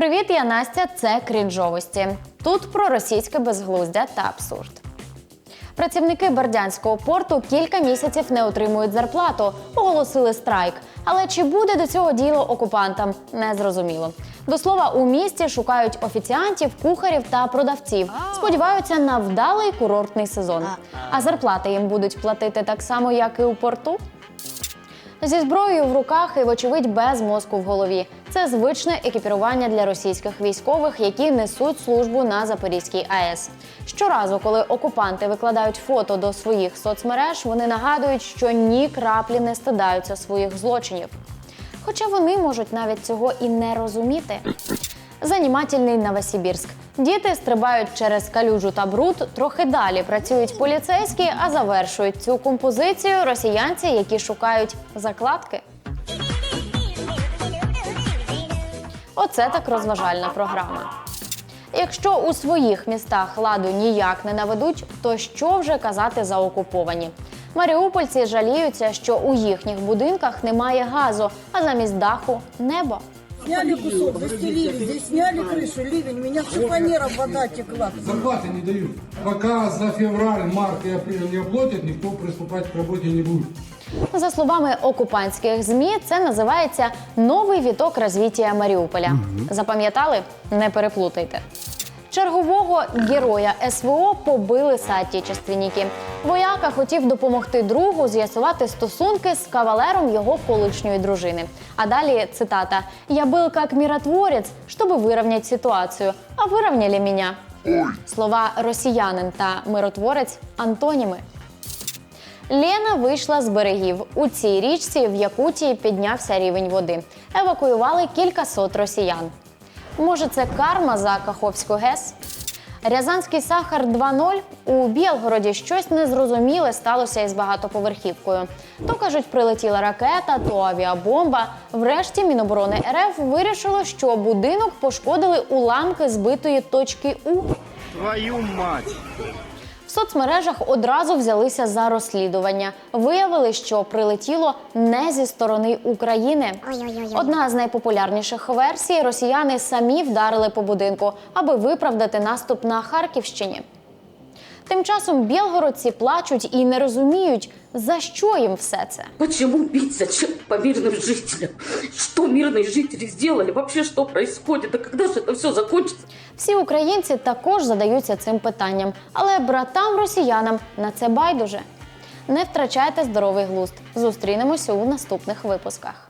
Привіт, я Настя. Це крінжовості. Тут про російське безглуздя та абсурд. Працівники Бердянського порту кілька місяців не отримують зарплату, оголосили страйк. Але чи буде до цього діло окупантам, не зрозуміло. До слова, у місті шукають офіціантів, кухарів та продавців. Сподіваються на вдалий курортний сезон. А зарплати їм будуть платити так само, як і у порту. Зі зброєю в руках і, вочевидь, без мозку в голові. Це звичне екіпірування для російських військових, які несуть службу на Запорізькій АЕС. Щоразу, коли окупанти викладають фото до своїх соцмереж, вони нагадують, що ні краплі не стидаються своїх злочинів. Хоча вони можуть навіть цього і не розуміти. Занімательний Новосибірськ. Діти стрибають через калюжу та бруд. Трохи далі працюють поліцейські, а завершують цю композицію росіянці, які шукають закладки. Оце так розважальна програма. Якщо у своїх містах ладу ніяк не наведуть, то що вже казати за окуповані? Маріупольці жаліються, що у їхніх будинках немає газу, а замість даху небо. Сняли кусок, застелили, здесь сняли крышу, ливень, меня с шифонером вода текла. Зарплаты не дают. Пока за февраль, март и апрель не оплатят, никто приступать к работе не будет. За словами окупантських змі, це називається новий віток розвиття Маріуполя. Запам'ятали? Не переплутайте. Чергового героя СВО побили соотечественники. Вояка хотів допомогти другу з'ясувати стосунки з кавалером його колишньої дружини. А далі цитата: Я был как миротворец, чтобы выровнять ситуацію, а вирівняли мене. Слова росіянин та миротворець антоніми. Лена вийшла з берегів. У цій річці в Якутії піднявся рівень води. Евакуювали кількасот росіян. Може, це карма за Каховську ГЕС? Рязанський сахар 2.0 у Білгороді щось незрозуміле сталося із багатоповерхівкою. То кажуть, прилетіла ракета, то авіабомба. Врешті Міноборони РФ вирішило, що будинок пошкодили уламки збитої точки У. Твою мать! В соцмережах одразу взялися за розслідування. Виявили, що прилетіло не зі сторони України. Одна з найпопулярніших версій росіяни самі вдарили по будинку, аби виправдати наступ на Харківщині. Тим часом білгородці плачуть і не розуміють, за що їм все це. Почему бить зачем по мирным жителям? Что мирные жители сделали? Вообще что происходит? А когда же это все закончится? Всі українці також задаються цим питанням, але братам росіянам на це байдуже. Не втрачайте здоровий глузд. Зустрінемося у наступних випусках.